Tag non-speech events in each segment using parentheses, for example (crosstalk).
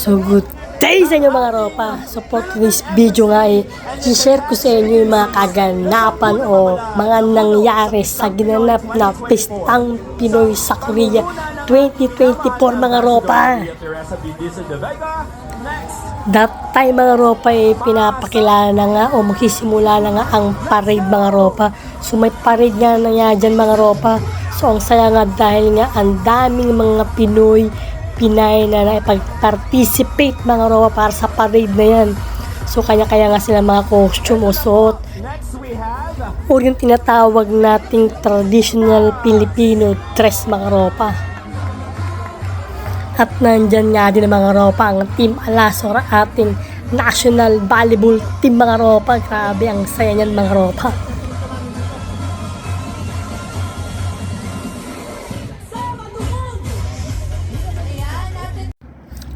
So good day sa inyo mga ropa. So for today's video nga eh, share ko sa inyo yung mga kaganapan o mga nangyari sa ginanap na Pistang Pinoy sa Korea 2024 mga ropa. That time mga ropa eh, pinapakilala na nga o magsisimula na nga ang parade mga ropa. So may parade nga na nga dyan mga ropa. So ang saya nga dahil nga ang daming mga Pinoy, Pinay na nakipag-participate mga ropa para sa parade na yan. So kanya-kaya nga sila mga costume o suot. O yung tinatawag nating traditional Filipino dress mga ropa. At nandyan nga din mga ropa, ang Team Alasor, ating national volleyball team mga ropa. Grabe, ang saya niyan mga ropa.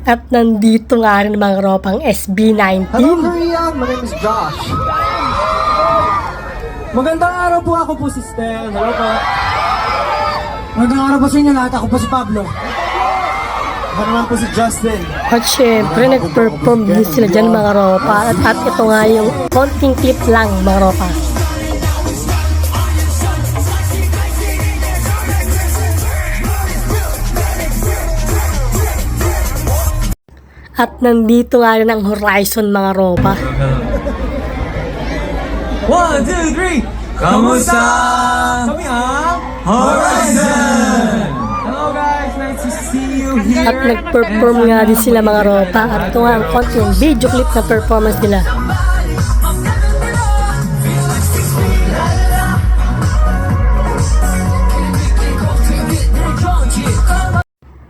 At nandito nga rin mga ropang SB19. Hello Korea, my name is Josh. Magandang araw po ako po si Stel. Hello po. Magandang araw po sa inyo lahat. Ako po si Pablo. Ako naman po si Justin. At syempre, nag-perform din sila dyan mga ropa. At, at ito nga yung konting clip lang mga ropa. At nandito nga rin ang Horizon mga ropa. (laughs) One, two, three. Kamusta? Kami ang Horizon! Hello guys, nice to see you here. At nag-perform nga din sila mga ropa. At ito nga ang konting video clip na performance nila.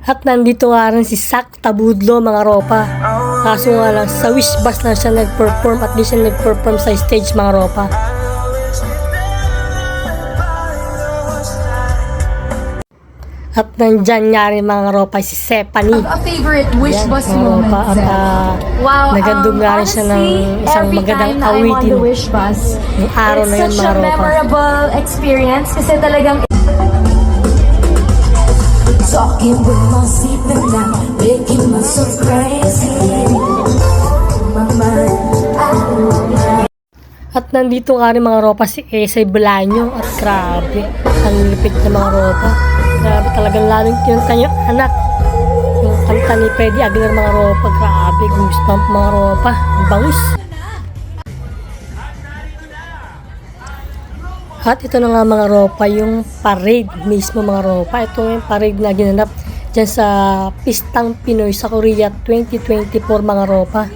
At nandito nga rin si Sak Tabudlo mga ropa. Kaso nga lang sa wish bus lang siya nag-perform at di siya nag-perform sa stage mga ropa. At nandyan nga rin mga ropa si Sepani. a favorite wish Yan, bus moment. ropa. At ah, wow, nagandog nga rin siya ng isang every magandang time na I'm on awitin. the wish bus, it's such a ropa. memorable experience kasi talagang Talking with my seat and now making myself crazy. My mind, I don't. At nandito nga rin mga ropa si Esay Bolaño at grabe, ang lipit na mga ropa. Grabe talagang lalong yung anak. Yung kanta ni Freddy Aguilar mga ropa, grabe, goosebump mga ropa, ang At ito na nga mga ropa, yung parade mismo mga ropa. Ito yung parade na ginanap dyan sa Pistang Pinoy sa Korea 2024 mga ropa.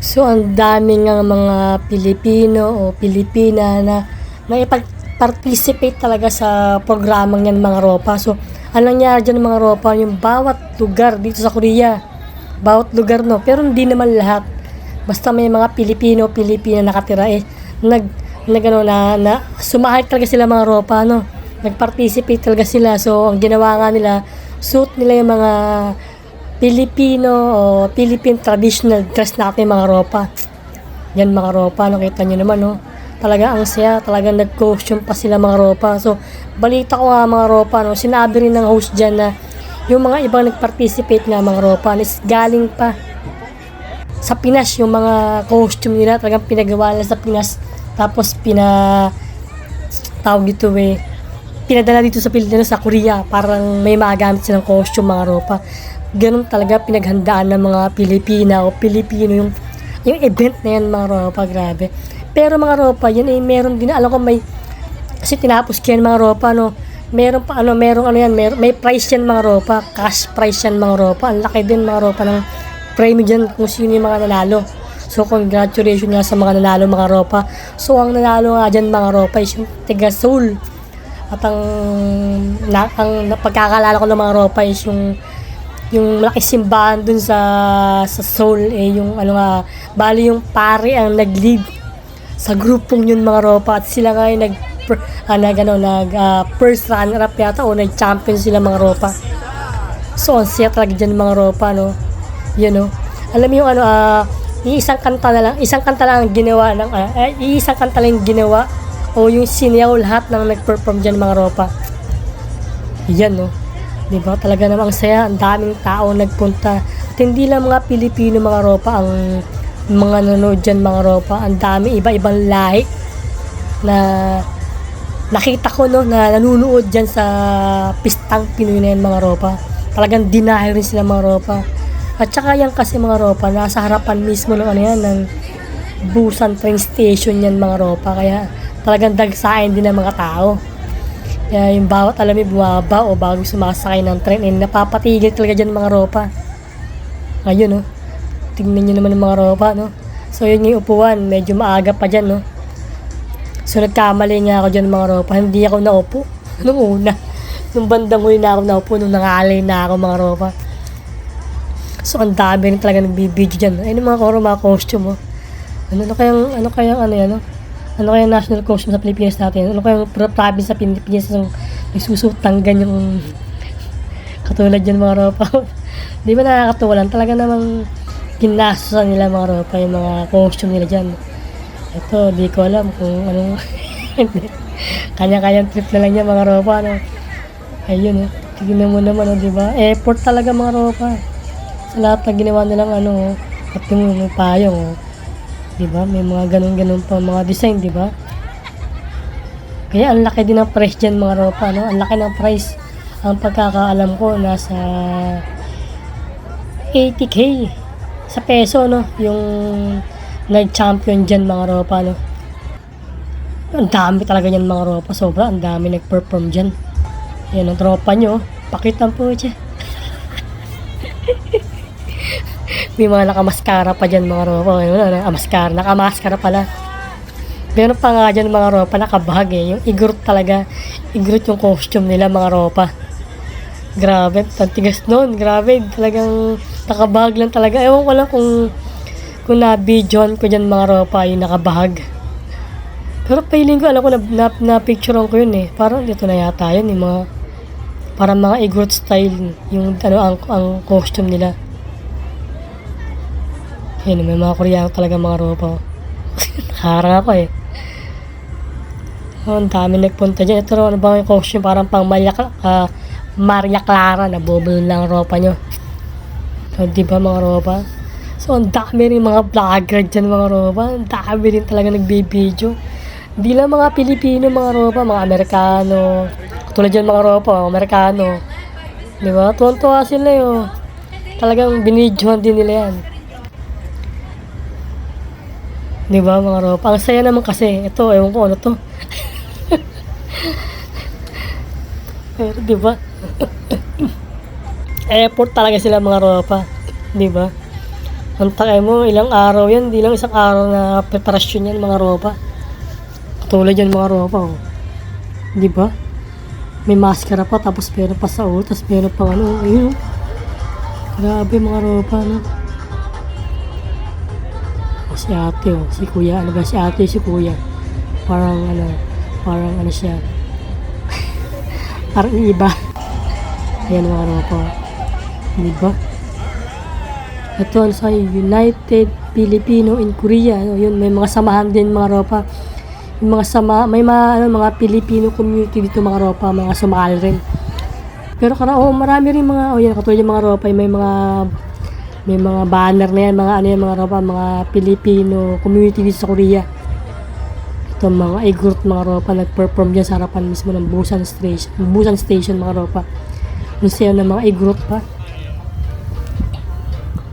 So, ang dami nga mga Pilipino o Pilipina na naipag-participate talaga sa programang yan mga ropa. So, anong nangyari dyan mga ropa, yung bawat lugar dito sa Korea, bawat lugar no, pero hindi naman lahat. Basta may mga Pilipino, Pilipina nakatira eh, nag, nag ano, na, na sumahit talaga sila mga ropa, no. Nag-participate talaga sila. So, ang ginawa nga nila, suit nila yung mga Filipino o Philippine traditional dress natin mga ropa. Yan mga ropa, nakita nyo naman no. Talaga ang saya, talaga nag-costume pa sila mga ropa. So, balita ko nga mga ropa, no, sinabi rin ng host dyan na yung mga ibang nag-participate nga mga ropa is galing pa sa Pinas yung mga costume nila talagang pinagawa nila sa Pinas. Tapos pina tawag dito eh pinadala dito sa Pilipinas sa Korea parang may magamit silang costume mga ropa. Ganun talaga pinaghandaan ng mga Pilipina o Pilipino yung yung event na yan mga ropa grabe. Pero mga ropa yan eh meron din alam ko may kasi tinapos ko yan mga ropa no? Meron pa ano meron ano yan meron, may price yan mga ropa cash price yan mga ropa. Ang laki din mga ropa ng premium dyan kung sino yung mga nanalo. So congratulations nga sa mga nanalo mga ropa. So ang nanalo nga dyan mga ropa is yung tiga Seoul. At ang, na, ang pagkakalala ko ng mga ropa is yung yung malaki simbahan dun sa sa Seoul eh yung ano nga bali yung pare ang nag-lead sa grupong yun mga ropa. At sila nga yung nag ah, nag, ano, nag ah, first runner up yata o nag champion sila mga ropa. So ang siya talaga dyan mga ropa no yun no alam yung ano ah isang kanta na lang isang kanta lang ang ginawa ng ah, eh, isang kanta lang ginawa o yung siniyaw lahat ng nag-perform dyan mga ropa Yan, no? Di ba? Talaga namang saya. Ang daming tao nagpunta. At hindi lang mga Pilipino mga ropa ang mga nanonood dyan mga ropa. Ang dami, iba-ibang lahi na nakita ko no na nanunood dyan sa pistang Pinoy na yan mga ropa. Talagang dinahin rin sila mga ropa. At saka yan kasi mga ropa, nasa harapan mismo ng ano yan, ng Busan train station yan mga ropa. Kaya talagang dagsain din ng mga tao. Kaya yung bawat alam mo bumaba o bago sumasakay ng train, eh, napapatigil talaga dyan mga ropa. Ayun, no? Tingnan nyo naman ng mga ropa, no? So, yun yung upuan. Medyo maaga pa dyan, no? So, nagkamali nga ako dyan mga ropa. Hindi ako naupo. (laughs) Nung una. Nung bandang huli na ako naupo. Nung nangalay na ako mga ropa. So, ang dami rin talaga nagbibideo dyan. Ayun mga koro, mga costume, oh. Ano, ano kayang, ano kayang, ano yan, no? Ano kayang national costume sa Pilipinas natin? Ano pro- province sa Pilipinas yung may susuot ng ganyang katulad yan mga ropa. (laughs) Di ba nakakatuwa lang? Talaga namang ginastosan nila mga ropa yung mga costume nila dyan. Ito, di ko alam kung anong (laughs) kanya-kanyang trip na lang yan mga ropa. Ano? Ayun, oh. tignan mo naman, oh, di ba? Effort talaga mga ropa. Sa lahat na ginawa nilang ano, oh. pati mo yung payong, oh. di ba? May mga ganun-ganun pa mga design, di ba? Kaya ang laki din ng price dyan mga ropa, no? Ang laki ng price. Ang pagkakaalam ko, nasa 80k sa peso, no? Yung nag-champion dyan mga ropa, no? Ang dami talaga yan mga ropa. Sobra, ang dami nag-perform dyan. Yan ang tropa nyo. Pakitang po siya. (laughs) May mga nakamaskara pa dyan mga ropa. Ano, nakamaskara. Nakamaskara pala. Meron pa nga dyan mga ropa, nakabahag eh. Yung igurot talaga. Igurot yung costume nila mga ropa. Grabe, tantigas nun. Grabe, talagang nakabahag lang talaga. Ewan ko lang kung kung na-videoan ko dyan mga ropa yung nakabahag. Pero feeling ko, alam ko, na, na, na-picturean ko yun eh. Parang dito na yata yun, yung mga parang mga igorot style yung ano ang, ang costume nila. Yun, may mga Koreano talaga mga ropa. (laughs) Nakaharang ako eh. Oh, ang dami nagpunta dyan. Ito ano ba yung costume? Parang pang Maria, ah, Maria Clara na bubble lang ropa nyo. So, di ba mga ropa? So, ang dami rin mga vlogger dyan mga ropa. Ang dami rin talaga nagbibideo. Hindi lang mga Pilipino mga ropa, mga Amerikano. Katulad dyan mga ropa, Amerikano. Di ba? Tuwan-tuwa sila yun. Talagang binidyohan din nila yan. Di ba mga ropa? Ang saya naman kasi. Ito, ewan ko ano to. Pero di ba? (laughs) Effort talaga sila mga ropa. Di ba? Ang takay mo, ilang araw yan. Di lang isang araw na preparasyon yan mga ropa. Katulad yan mga ropa. Oh. Di ba? May maskara pa, tapos meron pa sa ulo, tapos meron pa ano. Ayun. Grabe mga ropa, no? O, si ate, oh. Si kuya. Ano ba? Si ate, si kuya. Parang ano, parang ano siya. (laughs) parang iba. Ayan mga ropa. Di ba? Ito ano sa United Filipino in Korea. Ano, yun, may mga samahan din mga ropa. Yung mga sama, may mga, ano, mga Filipino community dito mga ropa, mga sumali rin. Pero kara, oh, marami rin mga, oh yan, katulad yung mga ropa, may mga, may mga banner na yan, mga ano yan, mga ropa, mga Filipino community sa Korea. Ito mga igurot mga ropa, nag-perform dyan sa harapan mismo ng Busan Station, Busan Station mga ropa. Sayo ng mga igurot pa.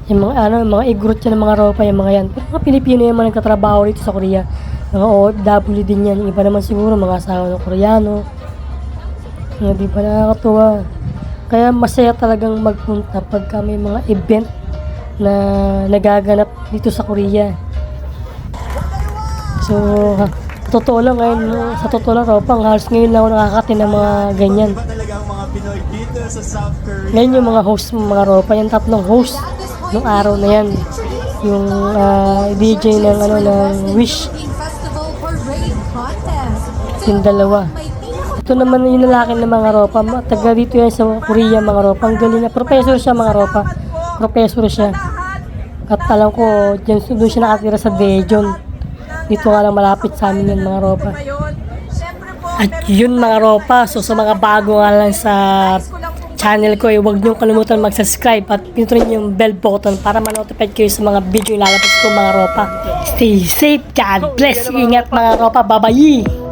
Yung mga ano, mga igurot yan ng mga ropa, yung mga yan. Mga Pilipino yung mga nagtatrabaho dito sa Korea. Mga OFW din yan. Iba naman siguro mga asawa ng Koreano. Mga di ba nakakatuwa. Kaya masaya talagang magpunta pagka may mga event na nagaganap dito sa Korea. So, sa totoo lang ngayon, sa totoo lang, Ropang, halos ngayon lang ako nakakatin ng mga ganyan. Ngayon yung mga host, mga ropa, yung tatlong host nung araw na yan. Yung ah, DJ ng ano ng Wish, yung dalawa. Ito naman yung lalaki ng mga ropa, taga dito yan sa Korea mga ropa. Ang galing na, professor siya mga ropa. Professor siya. At alam ko, dyan, doon siya nakatira sa Daejeon. Dito nga lang malapit sa amin yan mga ropa. At yun mga ropa, so sa mga bago nga lang sa channel ko, eh, huwag niyong kalimutan mag-subscribe at pinutunin yung bell button para ma-notify kayo sa mga video yung lalabas ko mga ropa. Stay safe, God bless, ingat mga ropa, bye-bye!